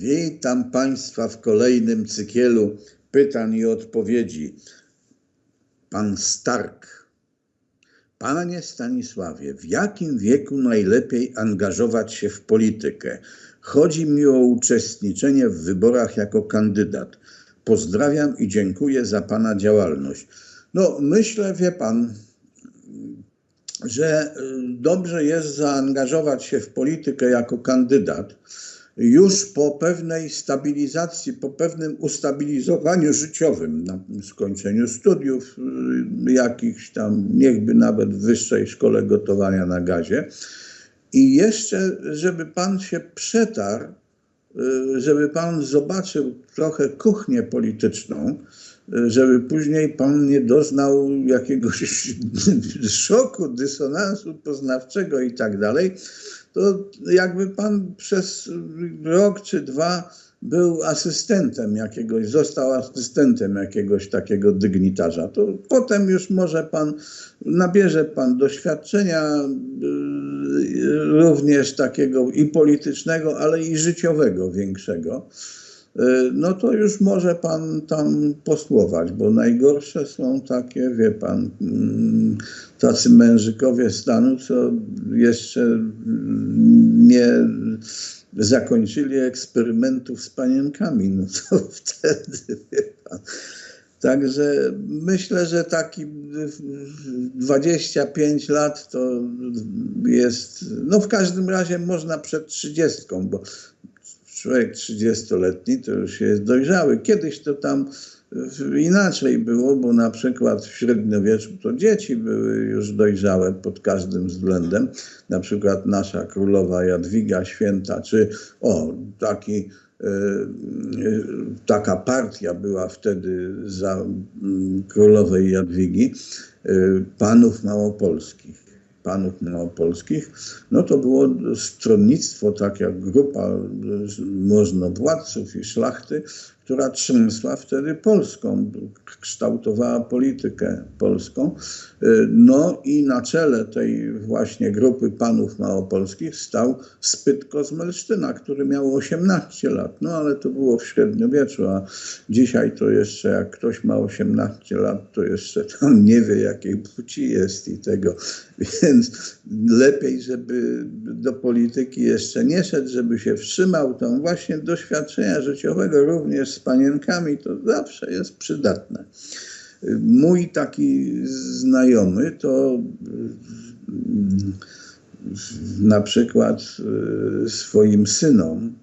Witam Państwa w kolejnym cykielu pytań i odpowiedzi. Pan Stark. Panie Stanisławie, w jakim wieku najlepiej angażować się w politykę? Chodzi mi o uczestniczenie w wyborach jako kandydat. Pozdrawiam i dziękuję za Pana działalność. No, myślę, wie Pan, że y, dobrze jest zaangażować się w politykę jako kandydat już po pewnej stabilizacji, po pewnym ustabilizowaniu życiowym, na skończeniu studiów y, jakichś tam, niechby nawet w wyższej szkole gotowania na gazie. I jeszcze, żeby pan się przetarł, y, żeby pan zobaczył trochę kuchnię polityczną, y, żeby później pan nie doznał jakiegoś szoku, dysonansu poznawczego i tak dalej, to jakby pan przez rok czy dwa był asystentem jakiegoś, został asystentem jakiegoś takiego dygnitarza, to potem już może pan, nabierze pan doświadczenia y, również takiego i politycznego, ale i życiowego większego. Y, no to już może pan tam posłować, bo najgorsze są takie, wie pan, mm, tacy mężykowie stanu, co jeszcze nie zakończyli eksperymentów z panienkami, no to wtedy, wie pan. Także myślę, że taki 25 lat to jest, no w każdym razie można przed 30, bo człowiek 30-letni to już jest dojrzały. Kiedyś to tam inaczej było, bo na przykład w średniowieczu to dzieci były już dojrzałe pod każdym względem. Na przykład nasza królowa Jadwiga Święta, czy o, taki e, taka partia była wtedy za mm, królowej Jadwigi, e, panów małopolskich panów małopolskich, no to było stronnictwo, tak jak grupa możnowładców i szlachty, która trzęsła wtedy Polską, kształtowała politykę polską. No i na czele tej właśnie grupy panów małopolskich stał Spytko z Melsztyna, który miał 18 lat. No ale to było w średniowieczu, a dzisiaj to jeszcze jak ktoś ma 18 lat, to jeszcze tam nie wie jakiej płci jest i tego. Więc lepiej, żeby do polityki jeszcze nie szedł, żeby się wstrzymał. Tam właśnie doświadczenia życiowego również z panienkami to zawsze jest przydatne. Mój taki znajomy to mm, na przykład y, swoim synom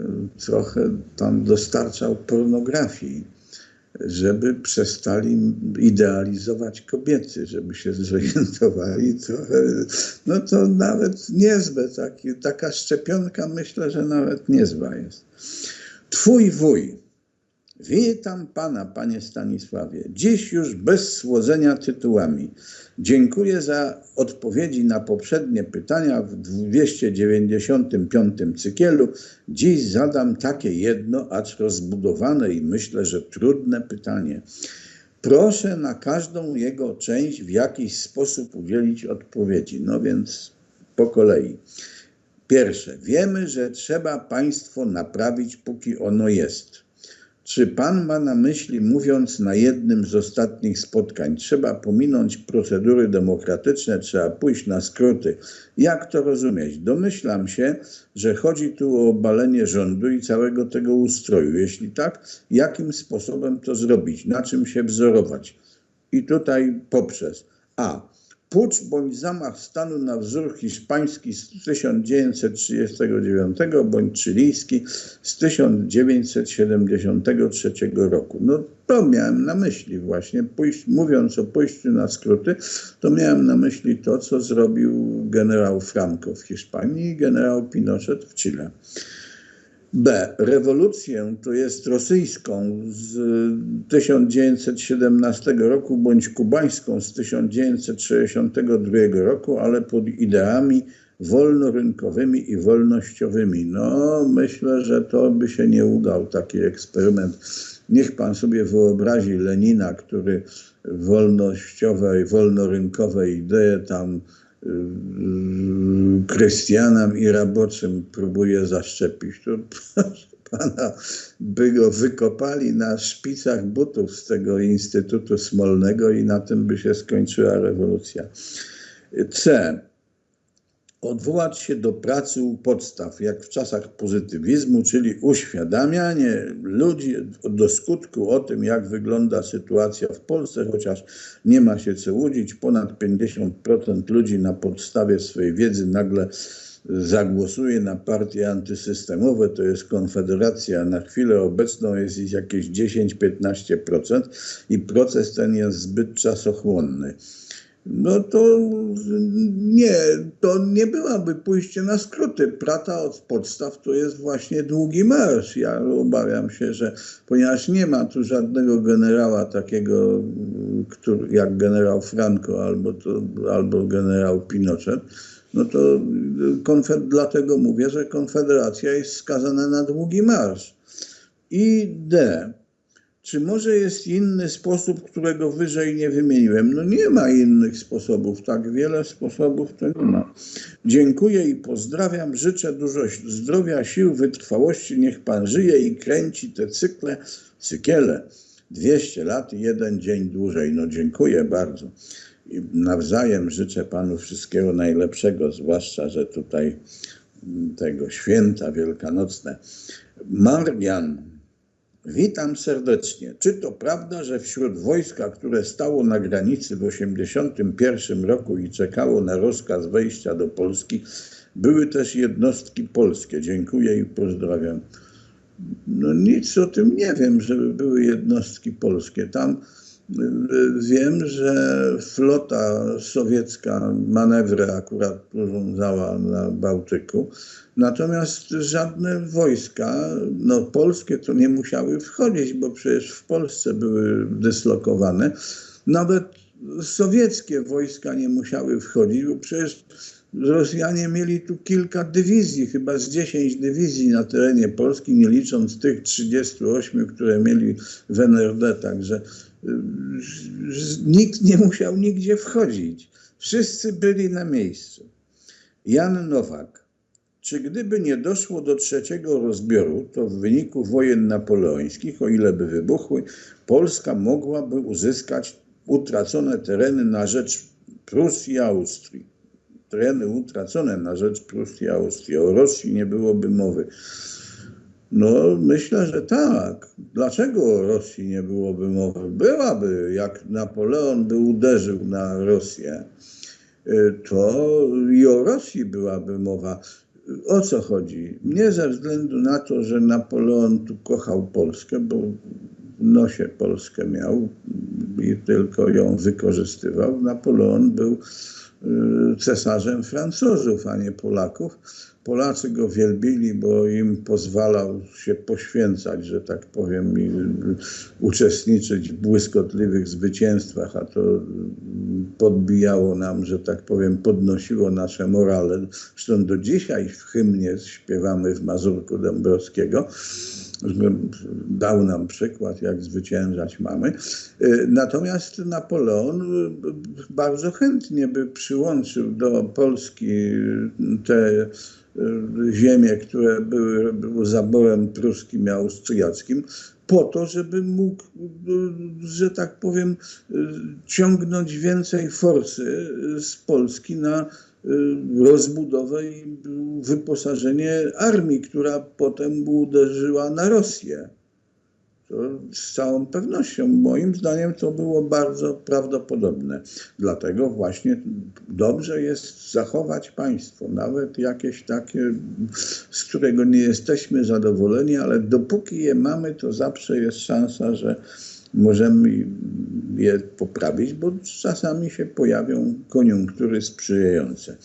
y, trochę tam dostarczał pornografii, żeby przestali idealizować kobiety, żeby się zorientowali trochę. No to nawet niezłe, taki, taka szczepionka myślę, że nawet niezła jest. Twój wuj Witam Pana, Panie Stanisławie. Dziś już bez słodzenia tytułami. Dziękuję za odpowiedzi na poprzednie pytania w 295 cykielu. Dziś zadam takie jedno, acz rozbudowane i myślę, że trudne pytanie. Proszę na każdą jego część w jakiś sposób udzielić odpowiedzi. No więc po kolei. Pierwsze, wiemy, że trzeba państwo naprawić, póki ono jest. Czy pan ma na myśli, mówiąc na jednym z ostatnich spotkań, trzeba pominąć procedury demokratyczne, trzeba pójść na skróty? Jak to rozumieć? Domyślam się, że chodzi tu o obalenie rządu i całego tego ustroju. Jeśli tak, jakim sposobem to zrobić? Na czym się wzorować? I tutaj poprzez Pucz bądź zamach stanu na wzór hiszpański z 1939 bądź chilijski z 1973 roku. No to miałem na myśli właśnie, pójść, mówiąc o pójściu na skróty, to miałem na myśli to, co zrobił generał Franco w Hiszpanii i generał Pinochet w Chile. B. Rewolucję, to jest rosyjską z 1917 roku bądź kubańską z 1962 roku, ale pod ideami wolnorynkowymi i wolnościowymi. No, myślę, że to by się nie udał taki eksperyment. Niech pan sobie wyobrazi Lenina, który wolnościowe i wolnorynkowe idee tam Krystianom i Raboczym próbuje zaszczepić, to proszę pana, by go wykopali na szpicach butów z tego Instytutu Smolnego i na tym by się skończyła rewolucja. C. Odwołać się do pracy u podstaw, jak w czasach pozytywizmu, czyli uświadamianie ludzi do skutku o tym, jak wygląda sytuacja w Polsce, chociaż nie ma się co łudzić, ponad 50% ludzi na podstawie swojej wiedzy nagle zagłosuje na partie antysystemowe, to jest Konfederacja. Na chwilę obecną jest ich jakieś 10-15% i proces ten jest zbyt czasochłonny. No to nie, to nie byłaby pójście na skróty. Prata od podstaw to jest właśnie długi marsz. Ja obawiam się, że ponieważ nie ma tu żadnego generała takiego, który, jak generał Franco albo, to, albo generał Pinochet, no to konfed- dlatego mówię, że Konfederacja jest skazana na długi marsz. I D. Czy może jest inny sposób, którego wyżej nie wymieniłem? No nie ma innych sposobów, tak wiele sposobów to nie ma. Dziękuję i pozdrawiam, życzę dużo zdrowia, sił, wytrwałości, niech Pan żyje i kręci te cykle, cykiele. 200 lat i jeden dzień dłużej. No dziękuję bardzo. I nawzajem życzę Panu wszystkiego najlepszego, zwłaszcza, że tutaj tego święta wielkanocne. Marian, witam serdecznie. Czy to prawda, że wśród wojska, które stało na granicy w 1981 roku i czekało na rozkaz wejścia do Polski, były też jednostki polskie? Dziękuję i pozdrawiam. No nic o tym nie wiem, żeby były jednostki polskie. Tam Wiem, że flota sowiecka manewrę akurat urządzała na Bałtyku, natomiast żadne wojska, no polskie to nie musiały wchodzić, bo przecież w Polsce były dyslokowane. Nawet sowieckie wojska nie musiały wchodzić, bo przecież Rosjanie mieli tu kilka dywizji, chyba z 10 dywizji na terenie Polski, nie licząc tych 38, które mieli w NRD, także nikt nie musiał nigdzie wchodzić. Wszyscy byli na miejscu. Jan Nowak. Czy gdyby nie doszło do trzeciego rozbioru, to w wyniku wojen napoleońskich, o ile by wybuchły, Polska mogłaby uzyskać utracone tereny na rzecz Prusji i Austrii. Tereny utracone na rzecz Prusji i Austrii. O Rosji nie byłoby mowy. No, myślę, że tak. Dlaczego Rosji nie byłoby mowy? Byłaby, jak Napoleon by uderzył na Rosję, y, to i o Rosji byłaby mowa. O co chodzi? Nie ze względu na to, że Napoleon tu kochał Polskę, bo w nosie Polskę miał i tylko ją wykorzystywał. Napoleon był cesarzem Francuzów, a nie Polaków Polacy go wielbili, bo im pozwalał się poświęcać, że tak powiem, i uczestniczyć w błyskotliwych zwycięstwach, a to podbijało nam, że tak powiem, podnosiło nasze morale. Zresztą do dzisiaj w hymnie śpiewamy w Mazurku Dąbrowskiego dał nam przykład, jak zwyciężać mamy. Natomiast Napoleon bardzo chętnie by przyłączył do Polski te ziemie, które były, były zaborem pruskim i austriackim, po to, żeby mógł, że tak powiem, ciągnąć więcej forsy z Polski na rozbudowę i wyposażenie armii, która potem uderzyła na Rosję. To z całą pewnością, moim zdaniem, to było bardzo prawdopodobne. Dlatego właśnie dobrze jest zachować państwo, nawet jakieś takie, z którego nie jesteśmy zadowoleni, ale dopóki je mamy, to zawsze jest szansa, że możemy je poprawić, bo czasami się pojawią koniunktury sprzyjające.